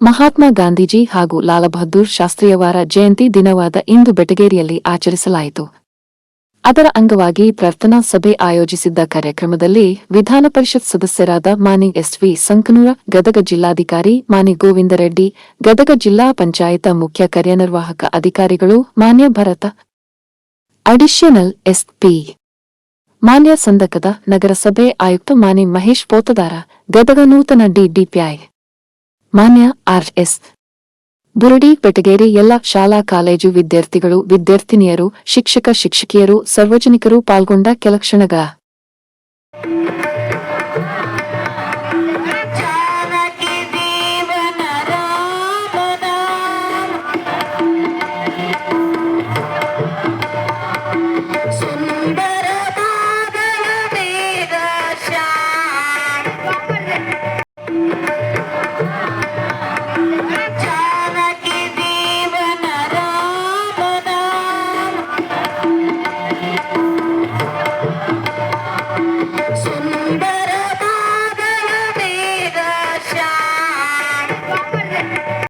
ಮಹಾತ್ಮ ಗಾಂಧೀಜಿ ಹಾಗೂ ಲಾಲ ಬಹದ್ದೂರ್ ಶಾಸ್ತ್ರಿಯವರ ಜಯಂತಿ ದಿನವಾದ ಇಂದು ಬೆಟಗೇರಿಯಲ್ಲಿ ಆಚರಿಸಲಾಯಿತು. ಅದರ ಅಂಗವಾಗಿ ಪ್ರಾರ್ಥನಾ ಸಭೆ ಆಯೋಜಿಸಿದ್ದ ಕಾರ್ಯಕ್ರಮದಲ್ಲಿ ವಿಧಾನ ಪರಿಷತ್ ಸದಸ್ಯರಾದ ಮಾನಿ ಎಸ್ವಿ ಸಂಕನೂರ, ಗದಗ ಜಿಲ್ಲಾಧಿಕಾರಿ ಮಾನಿ ಗೋವಿಂದ ರೆಡ್ಡಿ, ಗದಗ ಜಿಲ್ಲಾ ಪಂಚಾಯತ ಮುಖ್ಯ ಕಾರ್ಯನಿರ್ವಾಹಕ ಅಧಿಕಾರಿಗಳು ಮಾನ್ಯ ಭರತ, ಅಡಿಷನಲ್ ಎಸ್ಪಿ ಮಾನ್ಯ ಸಂದಕದ ನಗರಸಭೆ ಆಯುಕ್ತ ಮಾನಿ ಮಹೇಶ್ ಪೋತದಾರ, ಗದಗ ನೂತನ ಡಿಡಿಪಿಐ ಮಾನ್ಯ ಆರ್ಎಸ್ ಬುರಡಿ ಬೆಟಗೇರಿ ಎಲ್ಲ ಶಾಲಾ, ಕಾಲೇಜು ವಿದ್ಯಾರ್ಥಿಗಳು, ವಿದ್ಯಾರ್ಥಿನಿಯರು, ಶಿಕ್ಷಕ, ಶಿಕ್ಷಕಿಯರು, ಸಾರ್ವಜನಿಕರು ಪಾಲ್ಗೊಂಡ ಕೆಲಕ್ಷಣಗ